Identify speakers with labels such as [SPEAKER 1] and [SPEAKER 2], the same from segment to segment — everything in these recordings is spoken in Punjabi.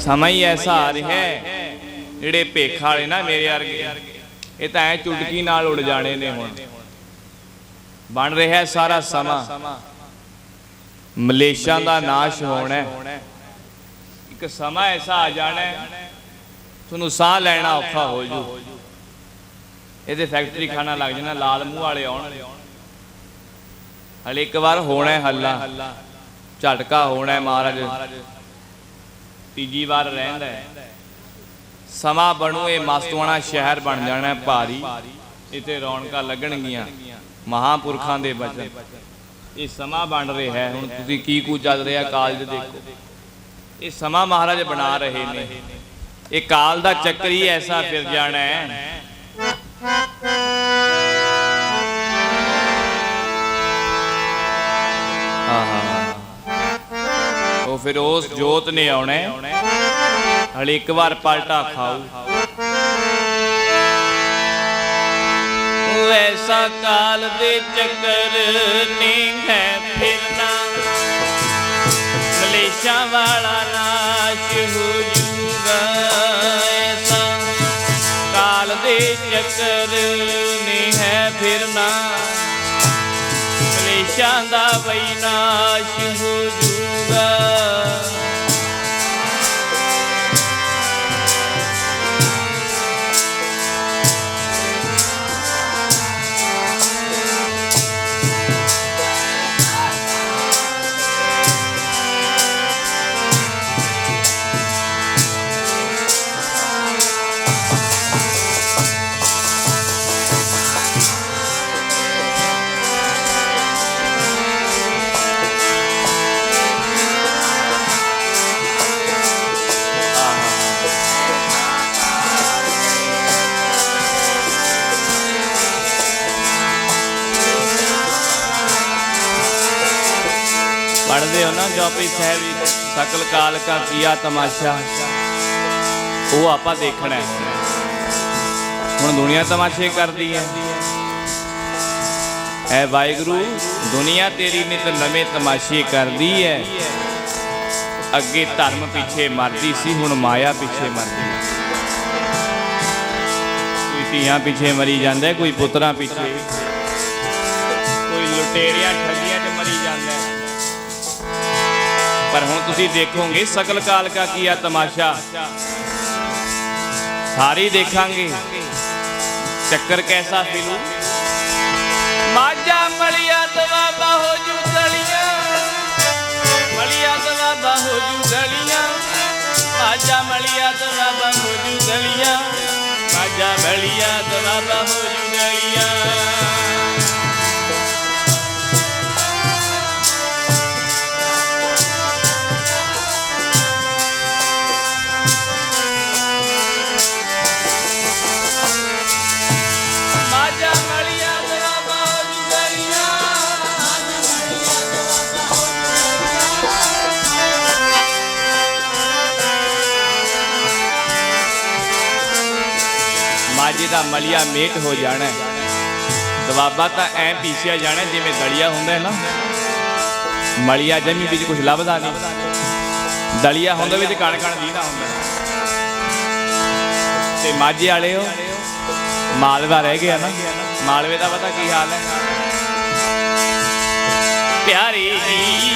[SPEAKER 1] ਸਮਾਂ ਹੀ ਐਸਾ ਆ ਰਿਹਾ ਹੈ। ਜਿਹੜੇ ਭੇਖਾ ਵਾਲੇ ਨਾ ਮੇਰੇ ਵਰਗੇ, ਇਹ ਤਾਂ ਐ ਚੁਟਕੀ ਨਾਲ ਉੜ ਜਾਣੇ ਨੇ ਹੁਣ। ਬਣ ਰਿਹਾ ਸਾਰਾ ਸਮਾਂ। ਮਲੇਸ਼ਾਂ ਦਾ ਨਾਸ਼ ਹੋਣਾ ਇੱਕ ਸਮਾਂ ਐਸਾ ਆ ਜਾਣਾ ਤੁਹਾਨੂੰ ਸਾਹ ਲੈਣਾ ਔਖਾ ਹੋ ਜੂ। ਇਹਦੇ ਫੈਕਟਰੀ ਖਾਣਾ ਲੱਗ ਜਾਣਾ, ਲਾਲ ਮੂੰਹ ਵਾਲੇ ਆਉਣ। ਹਲੇ ਇੱਕ ਵਾਰ ਹੋਣਾ ਹੈ ਹੱਲਾ। ਝਟਕਾ ਹੋਣਾ ਮਹਾਰਾਜ। ਤੀਜੀ ਵਾਰ ਰਹਿੰਦਾ ਹੈ। ਬਣੂ, ਇਹ ਮਸਤਵਾਣਾ ਸ਼ਹਿਰ ਬਣ ਜਾਣਾ ਭਾਰੀ। ਇੱਥੇ ਰੌਣਕਾਂ ਲੱਗਣਗੀਆਂ, ਮਹਾਪੁਰਖਾਂ ਦੇ ਬਚਨ ਇਹ ਸਮਾਂ ਬਣ ਰਿਹਾ ਹੈ। ਹੁਣ ਤੁਸੀਂ ਕੀ ਕੁ ਚੱਲ ਰਿਹਾ ਕਾਲਜ ਦੇਖੋ। ਇਹ ਸਮਾਂ ਮਹਾਰਾਜ ਬਣਾ ਰਹੇ ਨੇ। ਇਹ ਕਾਲ ਦਾ ਚੱਕਰ ਹੀ ਐਸਾ ਫਿਰ ਜਾਣਾ ਹੈ। ਉਹ ਫਿਰ ਉਸ ਜੋਤ ਨੇ ਆਉਣਾ ਹੈ। ਹਲੇ ਇੱਕ ਵਾਰ ਪਲਟਾ ਖਾਊ ਐਸਾ ਕਾਲ ਦੇ ਚੱਕਰ ਨਹੀਂ ਹੈ ਫਿਰਨਾ। ਮਲੇਸ਼ਾ ਵਾਲਾ ਨਾਸ਼ ਹੋ ਜੂਗਾ ਐਸਾ। ਕਾਲ ਦੇ ਚੱਕਰ ਨਹੀਂ ਹੈ ਫਿਰਨਾ। ਕਲੇਸ਼ਾਂ ਦਾ ਵਿਨਾਸ਼ ਹੋ ਜੂਗਾ ਨਾ ਜੋਪੀ ਸਾਹਿਬ ਸਕਲ ਕਾਲ ਕਾ ਕੀਆ ਤਮਾਸ਼ਾ। ਉਹ ਆਪਾਂ ਦੇਖਣਾ ਹੈ। ਹੁਣ ਦੁਨੀਆ ਤਮਾਸ਼ੇ ਕਰਦੀ ਹੈ। ਐ ਵਾਹਿਗੁਰੂ, ਦੁਨੀਆ ਤੇਰੀ ਨਿਤ ਨਵੇਂ ਤਮਾਸ਼ੇ ਕਰਦੀ ਹੈ। ਅੱਗੇ ਧਰਮ ਪਿੱਛੇ ਮਰਦੀ ਸੀ, ਹੁਣ ਮਾਇਆ ਪਿੱਛੇ ਮਰਦੀ ਹੈ। ਕੋਈ ਧੀਆਂ ਪਿੱਛੇ ਮਰੀ ਜਾਂਦਾ ਕੋਈ ਪੁੱਤਰਾਂ ਪਿੱਛੇ। ਕੋਈ ਲੁਟੇਰਿਆਂ ਠੱਗੀਆਂ ਪਰ ਹੁਣ ਤੁਸੀਂ ਦੇਖੋਗੇ ਸਕਲ ਕਾਲ ਕਾ ਕੀਆ ਤਮਾਸ਼ਾ। ਸਾਰੀ ਦੇਖਾਂਗੇ। ਚੱਕਰ ਕੈਸਾ ਫਿਲੂ ਮਾਜਾ ਮਲਿਆ ਦਵਾ ਹੋ ਜੂ ਦਲੀਆਂ ਮਲਿਆ ਦਵਾ ਹੋ ਜੂ ਦਲੀਆਂ ਮਾਜਾ ਮਲਿਆ ਦਵਾ ਹੋ ਜੂ ਦਲੀਆਂ ਮਾਜਾ ਮਲਿਆ ਦਵਾ ਹੋ ਜੂ ਦਲੀਆਂ ਦਾ ਮਲਿਆ ਮੇਟ ਹੋ ਜਾਣਾ ਦਵਾਬਾ ਤਾਂ ਐ ਪੀਸਿਆ ਜਾਣਾ ਜਿਵੇਂ ਦਲੀਆ ਹੁੰਦਾ ਹੈ ਨਾ। ਮਲਿਆ ਜਮੀ ਵਿੱਚ ਕੁਝ ਲੱਭਦਾ ਨਹੀਂ। ਦਲੀਆ ਹੁੰਦਾ ਵਿੱਚ ਕਣ ਕਣ ਦੀਦਾ ਹੁੰਦਾ। ਤੇ ਮਾਝੇ ਵਾਲਿਓ ਮਾਲਵਾ ਰਹਿ ਗਿਆ ਨਾ। ਮਾਲਵੇ ਦਾ ਪਤਾ ਕੀ ਹਾਲ ਹੈ? ਪਿਆਰੀ ਜੀ,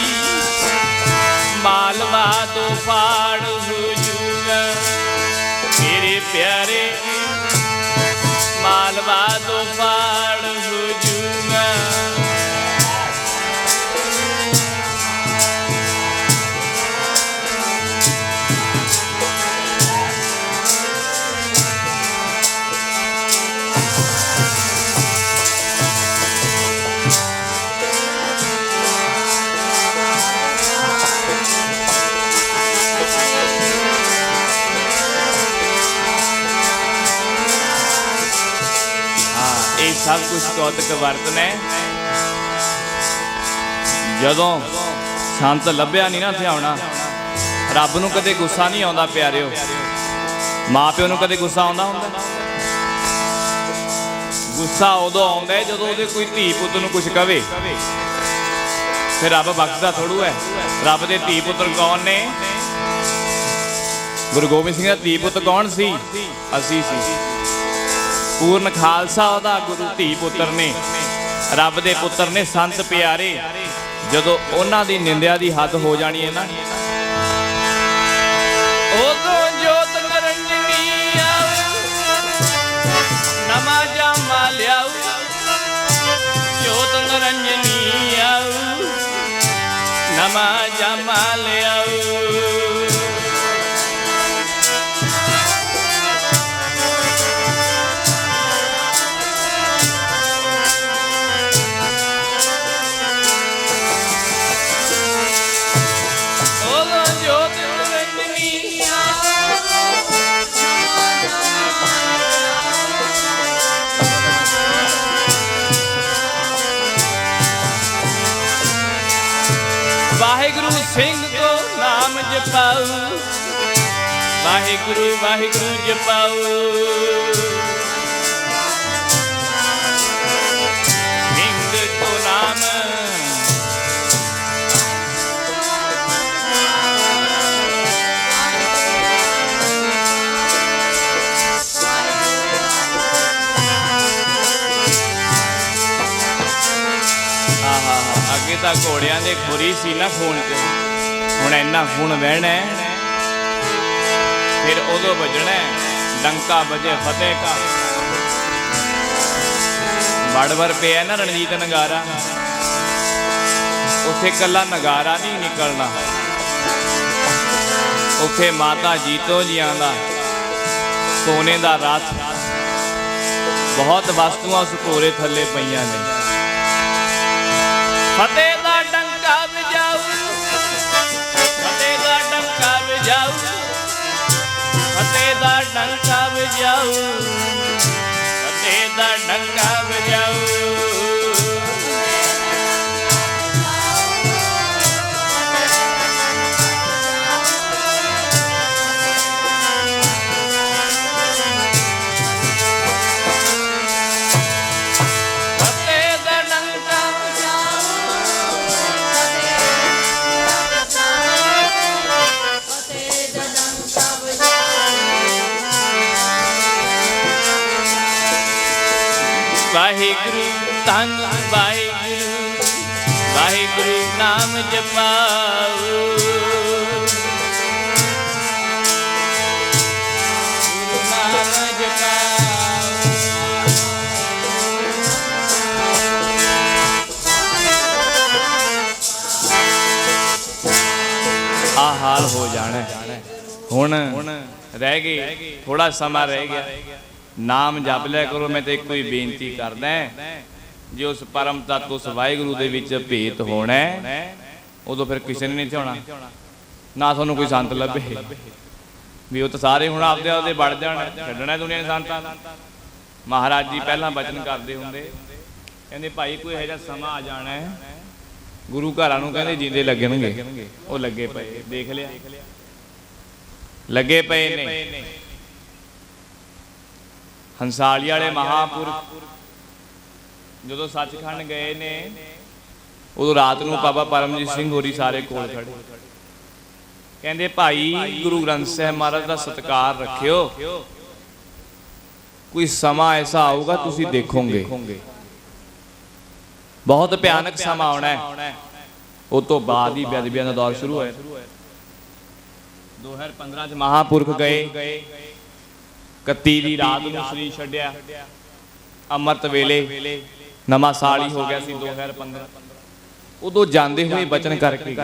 [SPEAKER 1] ਮਾਲਵਾ ਤੋਂ ਫਾੜ ਹੋ ਜੂਗਾ। ਮੇਰੇ ਪਿਆਰੇ ਮਾਲਵਾ ਤੋਂ ਸਭ ਕੁਝ ਕੌਤਕ ਵਰਤਨ। ਜਦੋਂ ਸੰਤ ਲੱਭਿਆ ਨਹੀਂ ਨਾ ਧਿਆਉਣਾ ਰੱਬ ਨੂੰ ਕਦੇ ਗੁੱਸਾ ਨਹੀਂ ਆਉਂਦਾ ਪਿਆਰਿਓ। ਮਾਂ ਨੂੰ ਕਦੇ ਗੁੱਸਾ ਆਉਂਦਾ ਹੁੰਦਾ? ਗੁੱਸਾ ਉਦੋਂ ਆਉਂਦਾ ਜਦੋਂ ਉਹਦੇ ਕੋਈ ਧੀ ਪੁੱਤ ਨੂੰ ਕੁਝ ਕਵੇ। ਫਿਰ ਰੱਬ ਬਖਸ਼ਦਾ ਥੋੜੂ ਹੈ। ਰੱਬ ਦੇ ਧੀ ਪੁੱਤਰ ਕੌਣ ਨੇ? ਗੁਰੂ ਗੋਬਿੰਦ ਸਿੰਘ ਦਾ ਧੀ ਪੁੱਤ ਕੌਣ ਸੀ? ਅਸੀਂ ਸੀ। ਪੂਰਨ ਖਾਲਸਾ ਉਹਦਾ ਗੁਰੂ ਧੀ ਪੁੱਤਰ ਨੇ। ਰੱਬ ਦੇ ਪੁੱਤਰ ਨੇ ਸੰਤ ਪਿਆਰੇ, ਜਦੋਂ ਉਹਨਾਂ ਦੀ ਨਿੰਦਿਆ ਦੀ ਹੱਦ ਹੋ ਜਾਣੀ ਹੈ ਨਾ। ਉਦੋਂ ਜੋਤ ਨਰੰਜਨੀ ਆਉ ਨਮਾ ਜਾਮਾ ਲਿਆਉ ਜੋਤ ਨਰੰਜਨੀ ਆਉ ਨਮਾ ਜਾਮਾ ਲਿਆਉ ਸਿੰਘ ਕੋ ਨਾਮ ਜਪਾਉ। ਵਾਹਿਗੁਰੂ ਵਾਹਿਗੁਰੂ ਜਪਾਉ। ਸਿੰਘ ਕੋ ਨਾਮ। ਅੱਗੇ ਤਾਂ ਘੋੜਿਆਂ ਦੇ ਖੁਰੀ ਸੀ ਨਾ ਫੋਨ ਚ ਹੁਣ ਇੰਨਾ ਖੂਨ ਵਹਿਣਾ ਫਿਰ ਉਦੋਂ ਵੱਜਣਾ ਡੰਕਾ ਵਜੇ ਫਤਿਹ ਕਾ। ਵੜਵਰ ਪਿਆ ਨਾ ਰਣਜੀਤ ਨਗਾਰਾ। ਉੱਥੇ ਕੱਲਾ ਨਗਾਰਾ ਨਹੀਂ ਨਿਕਲਣਾ। ਉੱਥੇ ਮਾਤਾ ਜੀਤੋ ਜੀਆਂ ਦਾ ਸੋਨੇ ਦਾ ਰਾਤ। ਬਹੁਤ ਵਸਤੂਆਂ ਉਸ ਘੋੜੇ ਥੱਲੇ ਪਈਆਂ ਨੇ। ਫਤਿਹ! ਫਤਿਹ ਦਾ ਵਜਾਉ ਫਤਿਹ ਦਾ ਡੰਕਾ ਵਜਾਉ ਵਾਹਿਗੁਰੂ ਧੰਨ ਵਾਹਿਗੁਰੂ ਵਾਹਿਗੁਰੂ ਨਾਮ ਜਪਾਓ। ਆ ਹਾਲ ਹੋ ਜਾਣਾ। ਹੈ। ਹੁਣ ਰਹਿ ਗਈ ਥੋੜਾ ਸਮਾਂ ਰਹਿ ਗਿਆ। ਨਾਮ ਜਪ ਲਿਆ ਕਰੋ, ਮੈਂ ਤੇ ਇੱਕੋ ਹੀ ਬੇਨਤੀ ਕਰਦਾ ਜੇ ਉਸ ਪਰਮ ਤਤ, ਉਸ ਵਾਹਿਗੁਰੂ ਦੇ ਵਿੱਚ ਭੇਤ ਹੋਣਾ ਉਦੋਂ ਫਿਰ ਕਿਸੇ ਨੇ ਨਹੀਂ ਥਿਆਉਣਾ ਨਾ ਤੁਹਾਨੂੰ ਕੋਈ ਸੰਤ ਲੱਭੇ। ਵੀ ਉਹ ਤਾਂ ਸਾਰੇ ਹੁਣ ਆਪਦੇ ਆਪਦੇ ਵੜ ਜਾਣ, ਛੱਡਣਾ ਦੁਨੀਆ ਦੇ ਸੰਤਾਂ ਨੂੰ। ਮਹਾਰਾਜ ਜੀ ਪਹਿਲਾਂ ਬਚਨ ਕਰਦੇ ਹੁੰਦੇ। ਕਹਿੰਦੇ ਭਾਈ, ਕੋਈ ਇਹੋ ਜਿਹਾ ਸਮਾਂ ਆ ਜਾਣਾ ਹੈ। ਗੁਰੂ ਘਰਾਂ ਨੂੰ ਕਹਿੰਦੇ ਜਿੰਦੇ ਲੱਗਣਗੇ। ਉਹ ਲੱਗੇ ਪਏ, ਦੇਖ ਲਿਆ। ਲੱਗੇ ਪਏ ਨੇ। ਹੰਸਾਲੀ ਵਾਲੇ ਮਹਾਪੁਰਖ ਜਦੋਂ ਸੱਚਖੰਡ ਗਏ ਨੇ ਉਦੋਂ ਰਾਤ ਨੂੰ ਬਾਬਾ ਪਰਮਜੀਤ ਸਿੰਘ ਹੋਰੀ ਸਾਰੇ ਕੋਲ ਖੜੇ। ਕਹਿੰਦੇ ਭਾਈ ਗੁਰੂ ਗ੍ਰੰਥ ਸਾਹਿਬ ਮਹਾਰਾਜ ਦਾ ਸਤਿਕਾਰ ਰੱਖਿਓ। ਕੋਈ ਸਮਾਂ ਐਸਾ ਆਊਗਾ ਤੁਸੀਂ ਦੇਖੋਗੇ। ਬਹੁਤ ਭਿਆਨਕ ਸਮਾਂ ਆਉਣਾ ਹੈ। ਉਹ ਤੋਂ ਬਾਅਦ ਹੀ ਬੇਅਦਬੀਆਂ ਦਾ ਦੌਰ ਸ਼ੁਰੂ ਹੋਇਆ। 2015 ਚ ਮਹਾਪੁਰਖ ਗਏ। 31 ਦੀ ਰਾਤ ਨੂੰ ਸ੍ਰੀ ਛੱਡਿਆ। ਅੰਮ੍ਰਿਤ ਵੇਲੇ ਨਵਾਂ ਸਾਲ ਹੀ ਹੋ ਗਿਆ ਸੀ 2015 ਉਦੋਂ ਜਾਂਦੇ ਹੋਏ ਬਚਨ ਕਰਕੇ।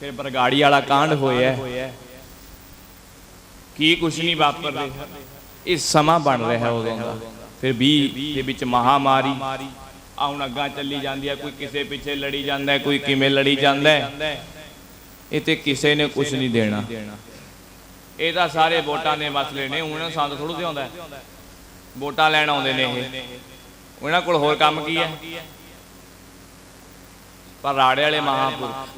[SPEAKER 1] ਫਿਰ ਬਰਗਾੜੀ ਵਾਲਾ ਕਾਂਡ ਹੋਇਆ। ਕੀ ਕੁਛ ਨਹੀਂ ਵਾਪਰ ਰਿਹਾ ਇਹ ਸਮਾਂ ਬਣ ਰਿਹਾ ਉਦੋਂ ਦਾ। ਫਿਰ 20 ਦੇ ਵਿੱਚ ਮਹਾਮਾਰੀ। ਆ ਹੁਣ ਅੱਗਾ ਚੱਲੀ ਜਾਂਦੀ ਹੈ ਕੋਈ ਕਿਸੇ ਪਿੱਛੇ ਲੜੀ ਜਾਂਦਾ ਹੈ ਕੋਈ ਕਿਵੇਂ ਲੜੀ ਜਾਂਦਾ ਹੈ। ਇਹ ਤੇ ਕਿਸੇ ਨੇ ਕੁਝ ਨਹੀਂ ਦੇਣਾ। ਇਹ ਤਾਂ ਸਾਰੇ ਵੋਟਾਂ ਦੇ ਮਸਲੇ ਨੇ ਉਹਨਾਂ ਨੂੰ ਸੰਦ ਥੋੜੂ ਤੇ ਆਉਂਦਾ। ਵੋਟਾਂ ਲੈਣ ਆਉਂਦੇ ਨੇ ਇਹ। ਉਹਨਾਂ ਕੋਲ ਹੋਰ ਕੰਮ ਕੀ ਹੈ? ਪਰ ਰਾੜੇ ਵਾਲੇ ਮਹਾਪੁਰਖ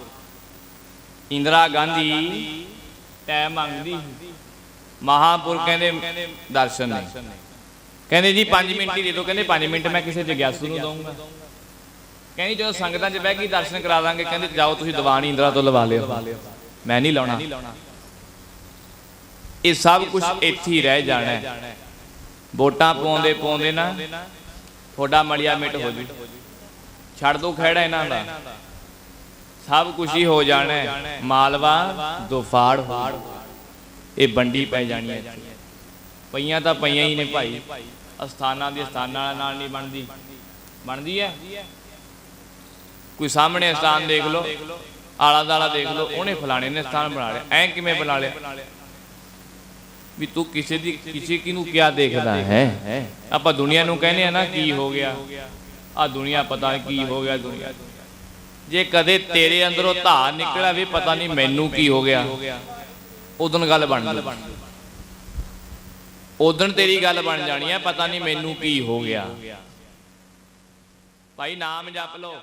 [SPEAKER 1] ਇੰਦਰਾ ਗਾਂਧੀ ਟਾਈਮ ਮੰਗਦੀ ਮਹਾਪੁਰਖ ਕਹਿੰਦੇ ਦਰਸ਼ਨ ਨਹੀਂ ਕਹਿੰਦੇ ਜੀ 5 ਮਿੰਟ ਹੀ ਦੇ ਦਿਓ ਕਹਿੰਦੇ 5 ਮਿੰਟ ਮੈਂ ਕਿਸੇ ਜਗਿਆਸੂ ਨੂੰ ਦਊਂਗਾ। ਕਹਿੰਦੀ ਜਦੋਂ ਸੰਗਤਾਂ 'ਚ ਬਹਿ ਕੇ ਦਰਸ਼ਨ ਕਰਾ ਦਾਂਗੇ ਕਹਿੰਦੇ ਜਾਓ ਤੁਸੀਂ ਦੀਵਾਨ ਇੰਦਰਾ ਤੋਂ ਲਵਾ ਲਿਓ। ਮੈਂ ਨਹੀਂ ਲਾਉਣਾ। ਇਹ ਸਭ ਕੁਝ ਇੱਥੇ ਹੀ ਰਹਿ ਜਾਣਾ ਹੈ। ਵੋਟਾਂ ਪਾਉਂਦੇ ਪਾਉਂਦੇ ਨਾ ਤੁਹਾਡਾ ਮਲਿਆ ਮਿਟ ਹੋ ਜੂ। ਛੱਡ ਦੋ ਖਹਿੜਾ ਇਹਨਾਂ ਦਾ। ਸਭ ਕੁਝ ਹੀ ਹੋ ਜਾਣਾ ਹੈ। ਮਾਲਵਾ ਦੁਫਾੜ ਹੋ ਇਹ ਬੰਡੀ ਪੈ ਜਾਣੀ ਹੈ ਇੱਥੇ। ਪਈਆਂ ਤਾਂ ਪਈਆਂ ਹੀ ਨੇ ਭਾਈ। ਅਸਥਾਨਾਂ ਦੀ ਅਸਥਾਨਾਂ ਨਾਲ ਨਹੀਂ ਬਣਦੀ। ਬਣਦੀ ਹੈ? ਕੋਈ ਸਾਹਮਣੇ ਸਥਾਨ ਦੇਖ ਲਓ। ਆਲਾ ਦਾਲਾ ਦੇਖ ਲਓ। ਉਹਨੇ ਫਲਾਣੇ ਨੇ ਸਥਾਨ ਬਣਾ ਲਿਆ ਐ ਕਿਵੇਂ ਬਣਾ ਲਿਆ? ਵੀ ਤੂੰ ਕਿਸੇ ਦੀ ਕਿਸੇ ਕੀ ਦੇਖਦਾ ਹੈ? ਆਪਾਂ ਦੁਨੀਆ ਨੂੰ ਕਹਿੰਦੇ ਆ ਨਾ, ਕੀ ਹੋ ਗਿਆ? ਆ ਦੁਨੀਆ ਪਤਾ ਕੀ ਹੋ ਗਿਆ ਦੁਨੀਆ ਜੇ ਕਦੇ ਤੇਰੇ ਅੰਦਰੋਂ ਧਾਰ ਨਿਕਲਿਆ ਵੀ ਪਤਾ ਨਹੀਂ ਮੈਨੂੰ ਕੀ ਹੋ ਗਿਆ, ਉਦੋਂ ਗੱਲ ਬਣ ਜੂ। ਉਦੋਂ ਤੇਰੀ ਗੱਲ ਬਣ ਜਾਣੀ ਹੈ ਪਤਾ ਨਹੀਂ ਮੈਨੂੰ ਕੀ ਹੋ ਗਿਆ। ਭਾਈ ਨਾਮ ਜਪ ਲਓ।